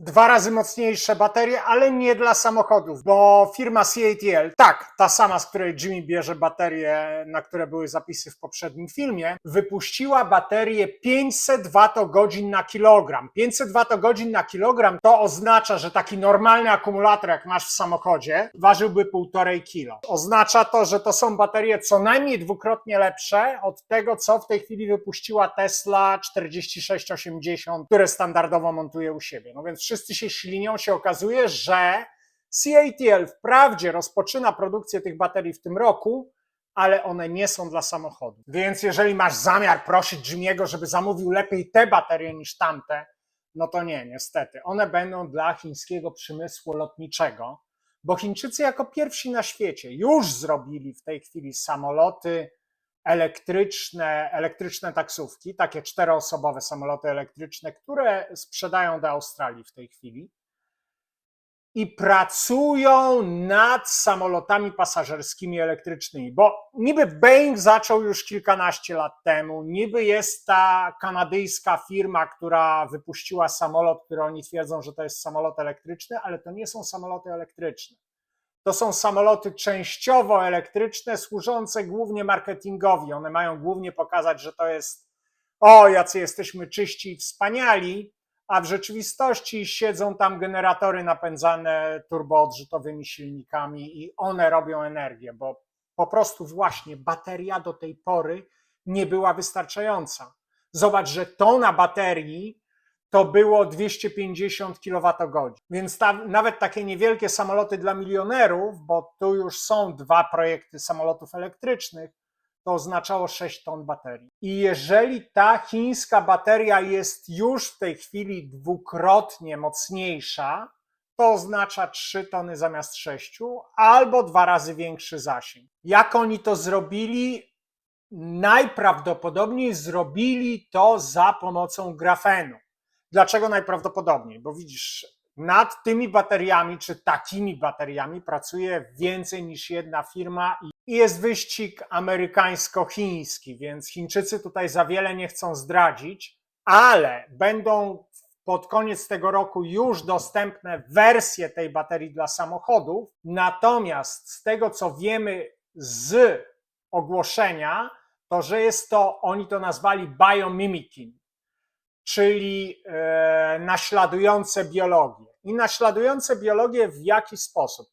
dwa razy mocniejsze baterie, ale nie dla samochodów, bo firma CATL, tak, ta sama, z której Jimmy bierze baterie, na które były zapisy w poprzednim filmie, wypuściła baterię 500 Wh na kilogram. 500 Wh na kilogram to oznacza, że taki normalny akumulator, jak masz w samochodzie, ważyłby 1,5 kilo. Oznacza to, że to są baterie co najmniej dwukrotnie lepsze od tego, co w tej chwili wypuściła Tesla 4680, które standardowo montuje u siebie. No więc wszyscy się ślinią, się okazuje, że CATL wprawdzie rozpoczyna produkcję tych baterii w tym roku, ale one nie są dla samochodu. Więc jeżeli masz zamiar prosić Jimmy'ego, żeby zamówił lepiej te baterie niż tamte, no to nie, niestety. One będą dla chińskiego przemysłu lotniczego, bo Chińczycy jako pierwsi na świecie już zrobili w tej chwili samoloty elektryczne, elektryczne taksówki, takie czteroosobowe samoloty elektryczne, które sprzedają do Australii w tej chwili i pracują nad samolotami pasażerskimi elektrycznymi, bo niby Boeing zaczął już kilkanaście lat temu, niby jest ta kanadyjska firma, która wypuściła samolot, który oni twierdzą, że to jest samolot elektryczny, ale to nie są samoloty elektryczne. To są samoloty częściowo elektryczne, służące głównie marketingowi. One mają głównie pokazać, że to jest o, jacy jesteśmy czyści i wspaniali, a w rzeczywistości siedzą tam generatory napędzane turboodrzutowymi silnikami i one robią energię, bo po prostu właśnie bateria do tej pory nie była wystarczająca. Zobacz, że tona baterii to było 250 kWh. Więc nawet takie niewielkie samoloty dla milionerów, bo tu już są dwa projekty samolotów elektrycznych, to oznaczało 6 ton baterii. I jeżeli ta chińska bateria jest już w tej chwili dwukrotnie mocniejsza, to oznacza 3 tony zamiast 6 albo dwa razy większy zasięg. Jak oni to zrobili? Najprawdopodobniej zrobili to za pomocą grafenu. Dlaczego najprawdopodobniej? Bo widzisz, nad tymi bateriami, czy takimi bateriami pracuje więcej niż jedna firma i jest wyścig amerykańsko-chiński, więc Chińczycy tutaj za wiele nie chcą zdradzić, ale będą pod koniec tego roku już dostępne wersje tej baterii dla samochodów. Natomiast z tego co wiemy z ogłoszenia, to że jest to, oni to nazwali biomimicking, czyli e, naśladujące biologię. I naśladujące biologię w jaki sposób?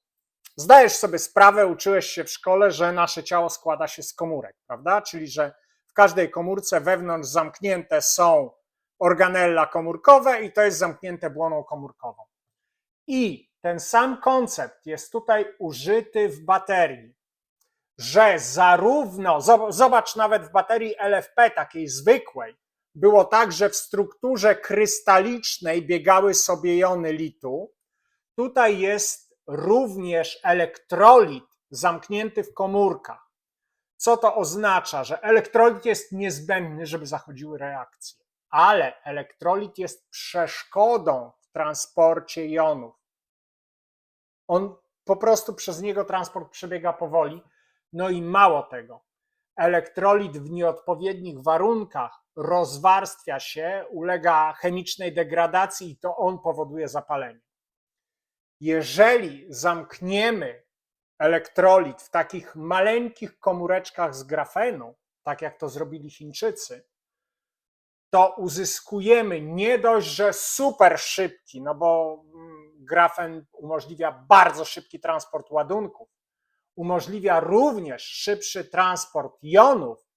Zdajesz sobie sprawę, uczyłeś się w szkole, że nasze ciało składa się z komórek, prawda? Czyli, że w każdej komórce wewnątrz zamknięte są organella komórkowe i to jest zamknięte błoną komórkową. I ten sam koncept jest tutaj użyty w baterii, że zarówno, zobacz nawet w baterii LFP, takiej zwykłej, było tak, że w strukturze krystalicznej biegały sobie jony litu. Tutaj jest również elektrolit zamknięty w komórkach. Co to oznacza? Że elektrolit jest niezbędny, żeby zachodziły reakcje, ale elektrolit jest przeszkodą w transporcie jonów. On po prostu przez niego transport przebiega powoli. No i mało tego, elektrolit w nieodpowiednich warunkach rozwarstwia się, ulega chemicznej degradacji i to on powoduje zapalenie. Jeżeli zamkniemy elektrolit w takich maleńkich komóreczkach z grafenu, tak jak to zrobili Chińczycy, to uzyskujemy nie dość, że super szybki, no bo mm, grafen umożliwia bardzo szybki transport ładunków, umożliwia również szybszy transport jonów,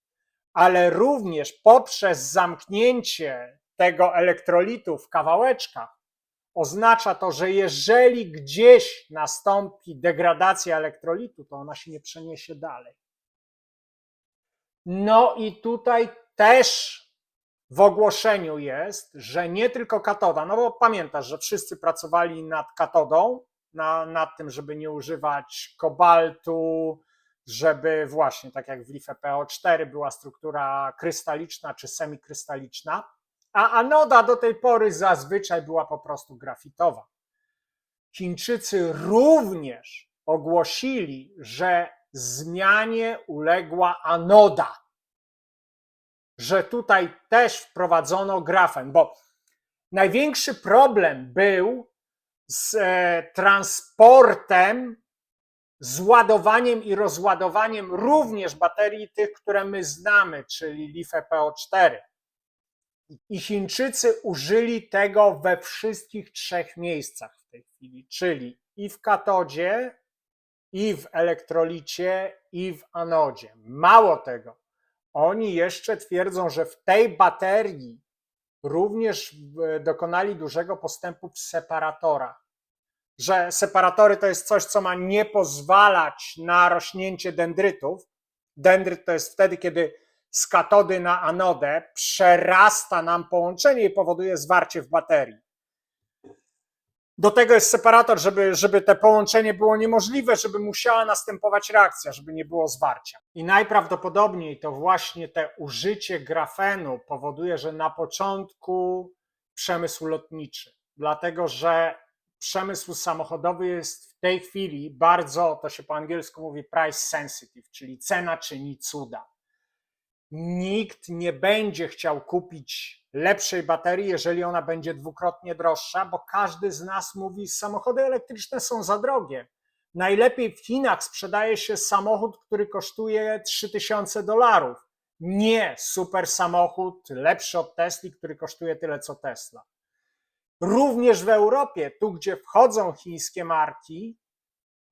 ale również poprzez zamknięcie tego elektrolitu w kawałeczkach, oznacza to, że jeżeli gdzieś nastąpi degradacja elektrolitu, to ona się nie przeniesie dalej. No i tutaj też w ogłoszeniu jest, że nie tylko katoda, no bo pamiętasz, że wszyscy pracowali nad katodą, na, nad tym, żeby nie używać kobaltu, żeby właśnie, tak jak w LIFE PO4 była struktura krystaliczna czy semikrystaliczna, a anoda do tej pory zazwyczaj była po prostu grafitowa. Chińczycy również ogłosili, że zmianie uległa anoda, że tutaj też wprowadzono grafen, bo Największy problem był z e, transportem, z ładowaniem i rozładowaniem również baterii tych, które my znamy, czyli LiFePO4. I Chińczycy użyli tego we wszystkich trzech miejscach w tej chwili, czyli i w katodzie, i w elektrolicie, i w anodzie. Mało tego, oni jeszcze twierdzą, że w tej baterii również e, dokonali dużego postępu w separatorach. Że separatory to jest coś, co ma nie pozwalać na rośnięcie dendrytów. Dendryt to jest wtedy, kiedy z katody na anodę przerasta nam połączenie i powoduje zwarcie w baterii. Do tego jest separator, żeby, żeby te połączenie było niemożliwe, żeby musiała następować reakcja, żeby nie było zwarcia. I najprawdopodobniej to właśnie te użycie grafenu powoduje, że na początku przemysł lotniczy, dlatego że przemysł samochodowy jest w tej chwili bardzo, to się po angielsku mówi price sensitive, czyli cena czyni cuda. Nikt nie będzie chciał kupić lepszej baterii, jeżeli ona będzie dwukrotnie droższa, bo każdy z nas mówi, samochody elektryczne są za drogie. Najlepiej w Chinach sprzedaje się samochód, który kosztuje 3000 dolarów. Nie super samochód, lepszy od Tesli, który kosztuje tyle co Tesla. Również w Europie, tu gdzie wchodzą chińskie marki,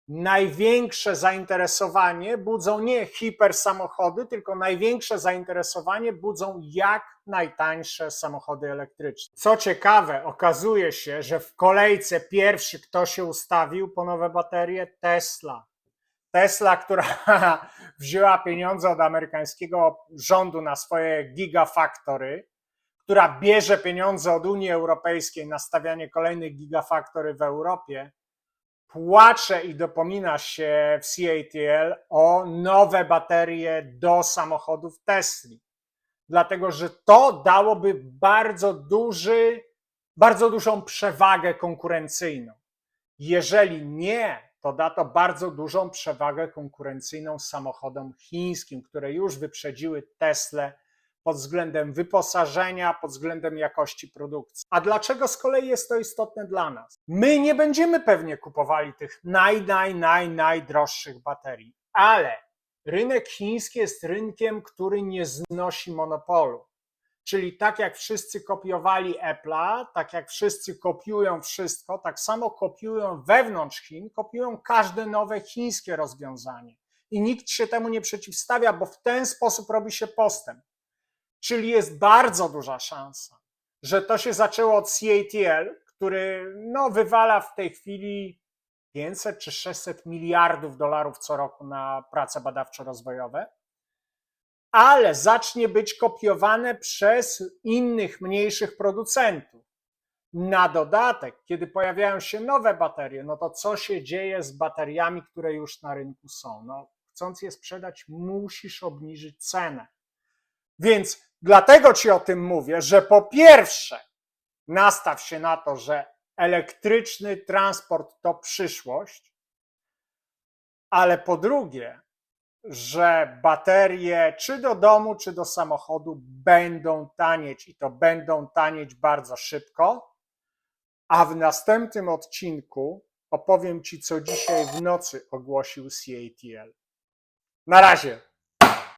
największe zainteresowanie budzą nie hipersamochody, tylko największe zainteresowanie budzą jak najtańsze samochody elektryczne. Co ciekawe, okazuje się, że w kolejce pierwszy, kto się ustawił po nowe baterie, Tesla. Tesla, która wzięła pieniądze od amerykańskiego rządu na swoje gigafactory, która bierze pieniądze od Unii Europejskiej na stawianie kolejnych gigafactory w Europie, płacze i dopomina się w CATL o nowe baterie do samochodów Tesli. Dlatego, że to dałoby bardzo duży, bardzo dużą przewagę konkurencyjną. Jeżeli nie, to da to bardzo dużą przewagę konkurencyjną samochodom chińskim, które już wyprzedziły Tesla pod względem wyposażenia, pod względem jakości produkcji. A dlaczego z kolei jest to istotne dla nas? My nie będziemy pewnie kupowali tych naj, naj, naj, najdroższych baterii, ale rynek chiński jest rynkiem, który nie znosi monopolu. Czyli tak jak wszyscy kopiowali Apple'a, tak jak wszyscy kopiują wszystko, tak samo kopiują wewnątrz Chin, kopiują każde nowe chińskie rozwiązanie. I nikt się temu nie przeciwstawia, bo w ten sposób robi się postęp. Czyli jest bardzo duża szansa, że to się zaczęło od CATL, który no, wywala w tej chwili 500 czy 600 miliardów dolarów co roku na prace badawczo-rozwojowe, ale zacznie być kopiowane przez innych, mniejszych producentów. Na dodatek, kiedy pojawiają się nowe baterie, no to co się dzieje z bateriami, które już na rynku są? No, chcąc je sprzedać, musisz obniżyć cenę. Więc dlatego ci o tym mówię, że po pierwsze, nastaw się na to, że elektryczny transport to przyszłość, ale po drugie, że baterie czy do domu, czy do samochodu będą tanieć i to będą tanieć bardzo szybko. A w następnym odcinku opowiem Ci, co dzisiaj w nocy ogłosił CATL. Na razie.